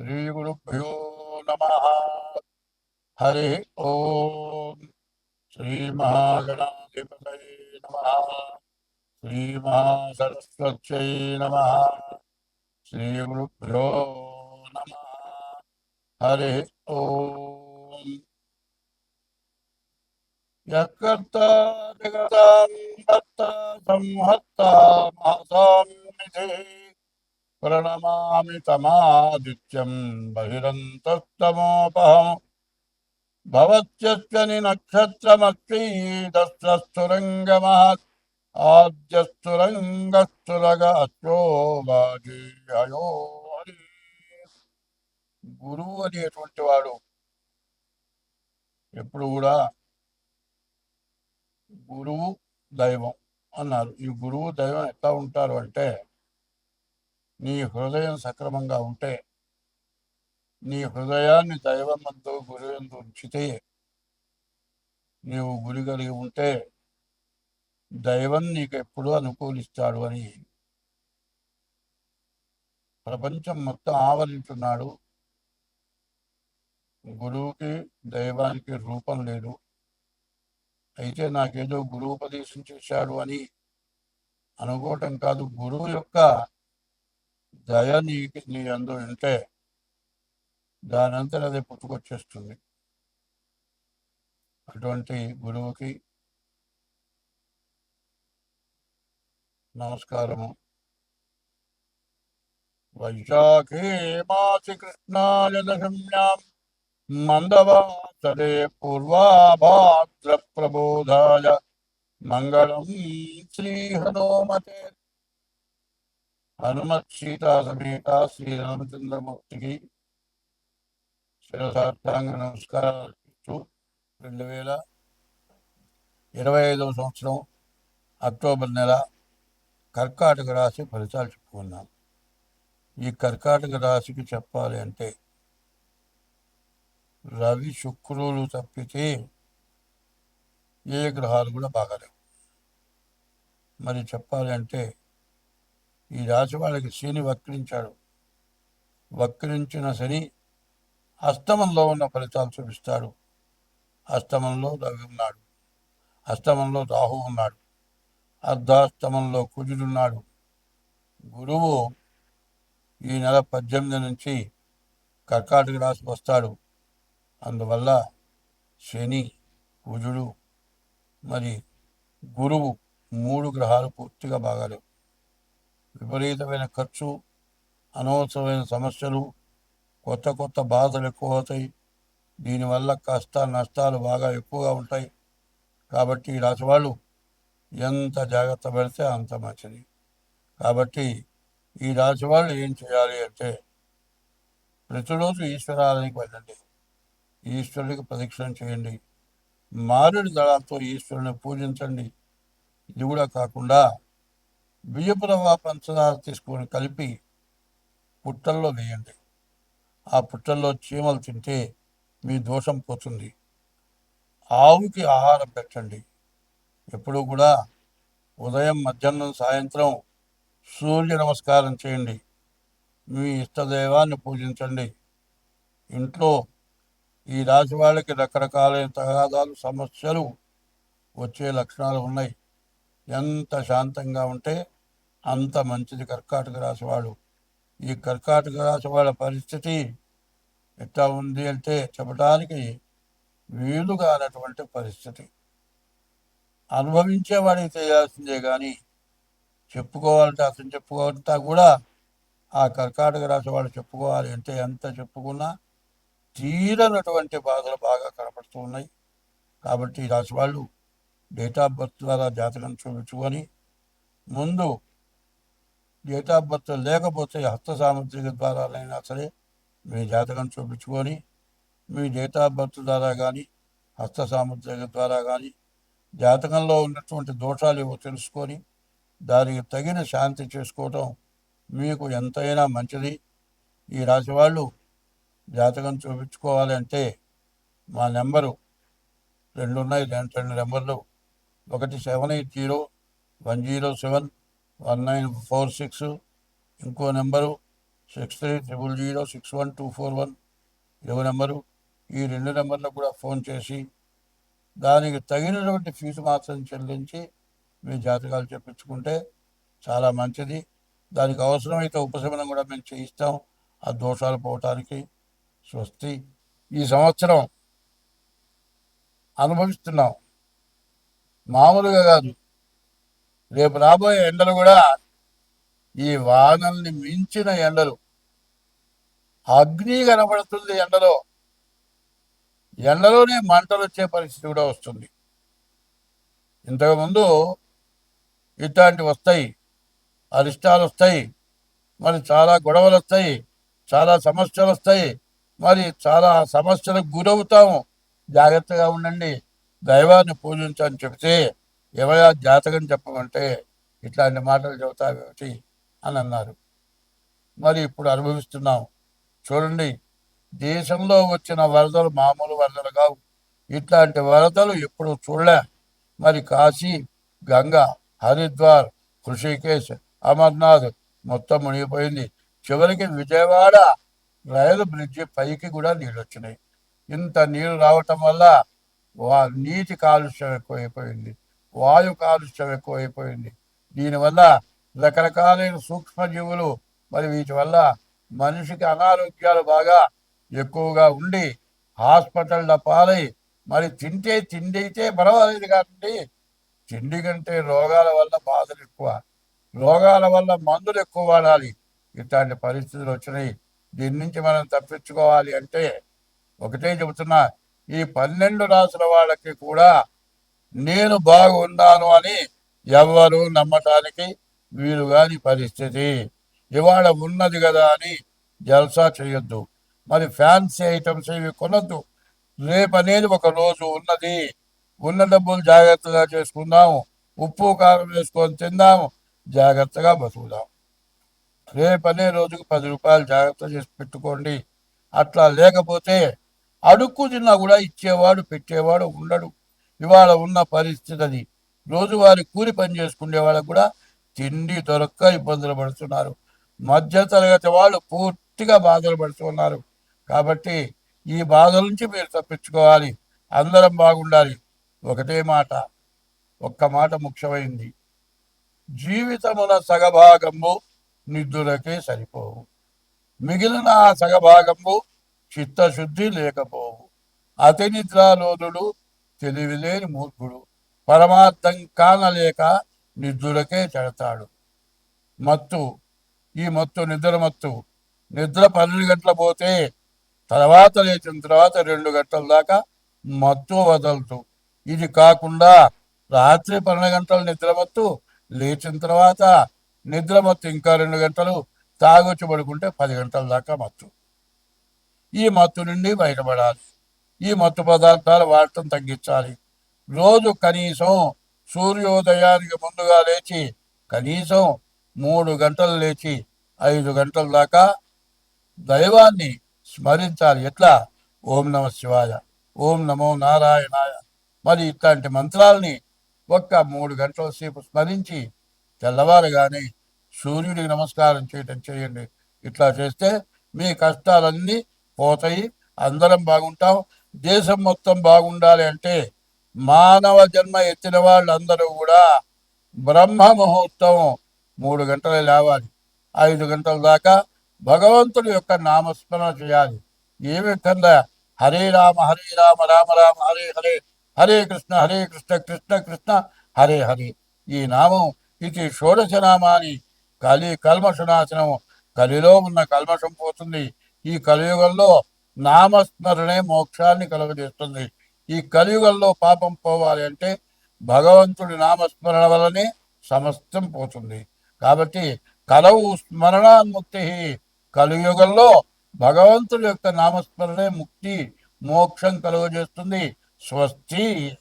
శ్రీగురుభ్యో నమ హరి ఓం శ్రీమహాగణాధిపతై నమ శ్రీమహాసరస్వత్యై నమ శ్రీగురుభ్యో నమ హరి ఓం యకర్త జగదాం సంహత్ प्रणमामि तमादित्यं बहिरन्तस्तमोपहम् भवत्यश्चनि नक्षत्रमक्षीदस्रस्तुरङ्गमः ఆద్యస్తురంగస్తురగ అచ్చోబాజీయో హరి గురువు అనేటువంటి వాడు ఎప్పుడు కూడా గురువు దైవం అన్నారు ఈ గురువు దైవం ఎట్లా ఉంటారు అంటే నీ హృదయం సక్రమంగా ఉంటే నీ హృదయాన్ని దైవం మందు గురువందు ఉంచితే నీవు గురి కలిగి ఉంటే దైవం నీకు ఎప్పుడూ అనుకూలిస్తాడు అని ప్రపంచం మొత్తం ఆవరించున్నాడు గురువుకి దైవానికి రూపం లేదు. అయితే నాకేదో గురువు ఉపదేశం చేశాడు అని అనుకోవటం కాదు. గురువు యొక్క దయ నీ నీ అందు ఉంటే దానంతా అదే పుట్టుకొచ్చేస్తుంది. అటువంటి గురువుకి నమస్కారము. వైశాఖే మాసి కృష్ణాయ దశమ్యాం మందవాసరే పూర్వాభాద్ర ప్రబోధాయ. మంగళం శ్రీ హనుమతే హనుమత్ సీతా సమేత శ్రీరామచంద్రమూర్తికి శిరసార్థాంగ నమస్కారాలు అర్పిస్తూ రెండు వేల ఇరవై ఐదవ సంవత్సరం అక్టోబర్ నెల కర్కాటక రాశి ఫలితాలు చెప్పుకున్నాం ఈ కర్కాటక రాశికి చెప్పాలి అంటే రవి శుక్రులు తప్పితే ఏ గ్రహాలు కూడా బాగాలేవు. మరి చెప్పాలి అంటే ఈ రాశి వాళ్ళకి శని వక్రించాడు. వక్రించిన శని అస్తమంలో ఉన్న ఫలితాలు చూపిస్తాడు. అస్తమంలో రవి ఉన్నాడు. అస్తమంలో రాహు ఉన్నాడు. అర్ధాస్తమంలో కుజుడున్నాడు గురువు ఈ నెల పద్దెనిమిది నుంచి కర్కాటక రాశి వస్తాడు. అందువల్ల శని కుజుడు మరి గురువు మూడు గ్రహాలు పూర్తిగా బాగాలేవు. విపరీతమైన ఖర్చు అనవసరమైన సమస్యలు కొత్త కొత్త బాధలు ఎక్కువ అవుతాయి. దీనివల్ల కష్ట నష్టాలు బాగా ఎక్కువగా ఉంటాయి. కాబట్టి ఈ రాశి వాళ్ళు ఎంత జాగ్రత్త పెడితే అంత మంచిది. కాబట్టి ఈ రాశి వాళ్ళు ఏం చేయాలి అంటే ప్రతిరోజు ఈశ్వరాలయానికి వెళ్ళండి. ఈశ్వరుడికి ప్రదక్షిణం చేయండి. మారేడు దళాలతో ఈశ్వరుని పూజించండి. ఇది కూడా కాకుండా బియ్యపు రవ్వ పంచదార తీసుకొని కలిపి పుట్టల్లో వేయండి. ఆ పుట్టల్లో చీమలు తింటే మీ దోషం పోతుంది. ఆవుకి ఆహారం పెట్టండి. ఎప్పుడు కూడా ఉదయం మధ్యాహ్నం సాయంత్రం సూర్య నమస్కారం చేయండి. మీ ఇష్టదైవాన్ని పూజించండి. ఇంట్లో ఈ రాశి వాళ్ళకి రకరకాలైన తగాదాలు సమస్యలు వచ్చే లక్షణాలు ఉన్నాయి. ఎంత శాంతంగా ఉంటే అంత మంచిది కర్కాటక రాశి వాళ్ళు. ఈ కర్కాటక రాశి వాళ్ళ పరిస్థితి ఎట్లా ఉంది అంటే చెప్పడానికి వీలు కానటువంటి పరిస్థితి. అనుభవించేవాడికి చేయాల్సిందే కానీ చెప్పుకోవాలంటే అతను చెప్పుకోవాలంటే కూడా ఆ కర్కాటక రాశి వాళ్ళు చెప్పుకోవాలి అంటే ఎంత చెప్పుకున్నా తీరనటువంటి బాధలు బాగా కనపడుతూ ఉన్నాయి. కాబట్టి ఈ రాశి వాళ్ళు డేట్ ఆఫ్ బర్త్ ద్వారా జాతకం చూపించుకొని ముందు డేట్ ఆఫ్ బర్త్ లేకపోతే హస్త సాముద్రిక ద్వారాలైనా సరే మీ జాతకం చూపించుకొని మీ డేట్ ఆఫ్ బర్త్ ద్వారా కానీ హస్త సాముద్రిక ద్వారా కానీ జాతకంలో ఉన్నటువంటి దోషాలు ఏవో తెలుసుకొని దానికి తగిన శాంతి చేసుకోవటం మీకు ఎంతైనా మంచిది. ఈ రాశి వాళ్ళు జాతకం చూపించుకోవాలంటే మా నెంబరు రెండు ఉన్నాయి రెండు రెండు నెంబర్లు ఒకటి seven eight zero one zero seven one nine four six ఇంకో number six three triple zero six one two four one ఇరవై నెంబరు. ఈ రెండు నెంబర్లకు కూడా ఫోన్ చేసి దానికి తగినటువంటి ఫీజు మాత్రం చెల్లించి మీ జాతకాలు చెప్పించుకుంటే చాలా మంచిది. దానికి అవసరమైతే ఉపశమనం కూడా మేము చేయిస్తాం. ఆ దోషాలు పోవటానికి స్వస్తి. ఈ సంవత్సరం అనుభవిస్తున్నాం. మామూలుగా కాదు. రేపు రాబోయే ఎండలు కూడా ఈ వానల్ని మించిన ఎండలు. అగ్ని కనబడుతుంది ఎండలో. ఎండలోనే మంటలు వచ్చే పరిస్థితి కూడా వస్తుంది. ఇంతకుముందు ఇట్లాంటివి వస్తాయి. అరిష్టాలు వస్తాయి. మరి చాలా గొడవలు వస్తాయి. చాలా సమస్యలు వస్తాయి. మరి చాలా సమస్యలకు గురవుతాము. జాగ్రత్తగా ఉండండి. దైవాన్ని పూజించని చెప్తే ఎవరా జాతకం చెప్పమంటే ఇట్లాంటి మాటలు చెబుతావేమిటి అని అన్నారు. మరి ఇప్పుడు అనుభవిస్తున్నాం. చూడండి దేశంలో వచ్చిన వరదలు మామూలు వరదలు కావు. ఇట్లాంటి వరదలు ఎప్పుడు చూడలే. మరి కాశీ గంగా హరిద్వార్ హృషికేశ్ అమర్నాథ్ మొత్తం మునిగిపోయింది. చివరికి విజయవాడ రైలు బ్రిడ్జి పైకి కూడా నీళ్ళు వచ్చినాయి ఇంత నీరు రావటం వల్ల వా నీటి కాలుష్యం ఎక్కువైపోయింది వాయు కాలుష్యం ఎక్కువైపోయింది. దీనివల్ల రకరకాలైన సూక్ష్మజీవులు మరి వీటి వల్ల మనిషికి అనారోగ్యాలు బాగా ఎక్కువగా ఉండి హాస్పిటల్ పాలై మరి తింటే తిండి అయితే పర్వాలేదు కాబట్టి తిండి కంటే రోగాల వల్ల బాధలు ఎక్కువ. రోగాల వల్ల మందులు ఎక్కువ వాడాలి. ఇట్లాంటి పరిస్థితులు వచ్చినాయి. దీని నుంచి మనం తప్పించుకోవాలి అంటే ఒకటే చెబుతున్నా ఈ పన్నెండు రాసుల వాళ్ళకి కూడా నేను బాగున్నాను అని ఎవరు నమ్మటానికి వీలు కాని పరిస్థితి. ఇవాళ ఉన్నది కదా అని జల్సా చేయొద్దు. మరి ఫ్యాన్సీ ఐటమ్స్ ఇవి కొనొద్దు. రేపు అనేది ఒక రోజు ఉన్నది. ఉన్న డబ్బులు జాగ్రత్తగా చేసుకుందాము ఉప్పు కారం వేసుకొని తిందాము జాగ్రత్తగా బతుకుదాం. రేపు అనే రోజుకు పది రూపాయలు జాగ్రత్త చేసి పెట్టుకోండి. అట్లా లేకపోతే అడుక్కు తిన్నా కూడా ఇచ్చేవాడు పెట్టేవాడు ఉండడు. ఇవాళ ఉన్న పరిస్థితి అది రోజువారి కూలి పని చేసుకునే వాళ్ళకు కూడా తిండి దొరక్క ఇబ్బందులు పడుతున్నారు. మధ్య తరగతి వాళ్ళు పూర్తిగా బాధలు పడుతున్నారు కాబట్టి ఈ బాధల నుంచి మీరు తప్పించుకోవాలి. అందరం బాగుండాలి. ఒకటే మాట. ఒక్క మాట ముఖ్యమైంది. జీవితమున సగభాగము నిద్దులకే సరిపోవు. మిగిలిన ఆ సగభాగము చిత్తశుద్ధి లేకపోవు. అతి నిద్రాలోదుడు తెలివిలేని మూర్ఖుడు. పరమార్థం కానలేక నిద్రులకే చెడతాడు. మత్తు ఈ మత్తు నిద్ర మత్తు. నిద్ర పన్నెండు గంటల పోతే తర్వాత లేచిన తర్వాత రెండు గంటల దాకా మత్తు వదలదు. ఇది కాకుండా రాత్రి పన్నెండు గంటలు నిద్రమత్తు లేచిన తర్వాత నిద్రమత్తు ఇంకా రెండు గంటలు తాగొచ్చి పడుకుంటే పది గంటల దాకా మత్తు. ఈ మత్తు నుండి బయటపడాలి. ఈ మత్తు పదార్థాలు వాడటం తగ్గించాలి. రోజు కనీసం సూర్యోదయానికి ముందుగా లేచి కనీసం మూడు గంటలు లేచి ఐదు గంటల దాకా దైవాన్ని స్మరించాలి. ఎట్లా? ఓం నమ శివాయ ఓం నమో నారాయణాయ. మరి ఇట్లాంటి మంత్రాలని ఒక్క మూడు గంటల సేపు స్మరించి తెల్లవారుగానే సూర్యుడికి నమస్కారం చేయటం చేయండి. ఇట్లా చేస్తే మీ కష్టాలన్నీ పోతాయి అందరం బాగుంటాం దేశం మొత్తం బాగుండాలి అంటే మానవ జన్మ ఎత్తిన వాళ్ళందరూ కూడా బ్రహ్మ ముహూర్తం మూడు గంటలు లేవాలి. ఐదు గంటల దాకా భగవంతుడి యొక్క నామస్మరణ చేయాలి. ఏమి కింద హరే రామ హరే రామ రామ రామ హరే హరే హరే కృష్ణ హరే కృష్ణ కృష్ణ కృష్ణ హరే హరే. ఈ నామం ఇది షోడశ నామాని కలి కల్మషనాశనం కలిలో ఉన్న కల్మషం పోతుంది. ఈ కలియుగంలో నామస్మరణే మోక్షాన్ని కలుగజేస్తుంది. ఈ కలియుగంలో పాపం పోవాలి అంటే భగవంతుడి నామస్మరణ వల్లనే సమస్తం పోతుంది. కాబట్టి కలవు స్మరణాన్ముక్తి కలియుగంలో భగవంతుడి యొక్క నామస్మరణే ముక్తి మోక్షం కలుగజేస్తుంది. స్వస్తి.